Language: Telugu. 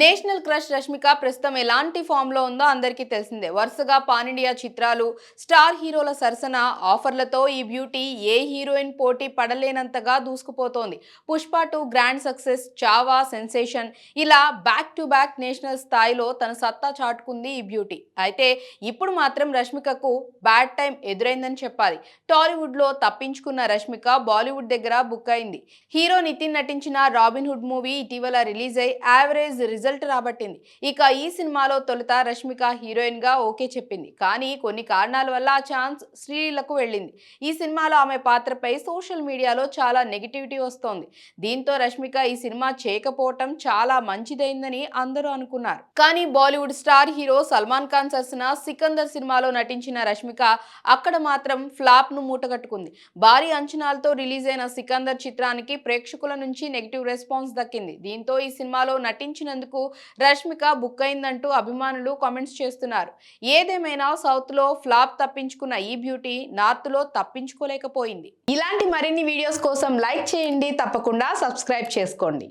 నేషనల్ క్రష్ రష్మిక ప్రస్తుతం ఎలాంటి ఫామ్లో ఉందో అందరికీ తెలిసిందే. వరుసగా పానిండియా చిత్రాలు స్టార్ హీరోల సరసన ఆఫర్లతో ఈ బ్యూటీ ఏ హీరోయిన్ పోటీ పడలేనంతగా దూసుకుపోతోంది. Pushpa two grand success Chhaava sensation ఇలా బ్యాక్ టు బ్యాక్ నేషనల్ స్థాయిలో తన సత్తా చాటుకుంది ఈ బ్యూటీ. అయితే ఇప్పుడు మాత్రం రష్మికకు బ్యాడ్ టైం ఎదురైందని చెప్పాలి. టాలీవుడ్లో తప్పించుకున్న రష్మిక బాలీవుడ్ దగ్గర బుక్ అయింది. హీరో నితిన్ నటించిన రాబిన్ హుడ్ మూవీ ఇటీవల రిలీజ్ అయి యావరేజ్ రిజల్ట్ రిజల్ట్ రాబట్టింది. ఇక ఈ సినిమాలో తొలుత రష్మిక హీరోయిన్గా ఓకే చెప్పింది. కానీ కొన్ని కారణాల వల్ల ఆ ఛాన్స్ శ్రీలీలకు వెళ్ళింది. ఈ సినిమాలో ఆమె పాత్రపై సోషల్ మీడియాలో చాలా నెగిటివిటీ వస్తోంది. దీంతో రష్మిక ఈ సినిమా చేయకపోవటం చాలా మంచిదైందని అందరూ అనుకున్నారు. కానీ Bollywood star hero Salman Khan సరసన సికందర్ సినిమాలో నటించిన రష్మిక అక్కడ మాత్రం ఫ్లాప్ను మూటగట్టుకుంది. భారీ అంచనాలతో రిలీజ్ అయిన సికందర్ చిత్రానికి ప్రేక్షకుల నుంచి నెగిటివ్ రెస్పాన్స్ దక్కింది. దీంతో ఈ సినిమాలో నటించినందుకు రష్మిక బుక్ అయిందంటూ అభిమానులు కామెంట్స్ చేస్తున్నారు. ఏదేమైనా సౌత్లో ఫ్లాప్ తప్పించుకున్న ఈ బ్యూటీ నార్త్లో తప్పించుకోలేకపోయింది. ఇలాంటి మరిన్ని వీడియోస్ కోసం లైక్ చేయండి తప్పకుండా సబ్స్క్రైబ్ చేసుకోండి.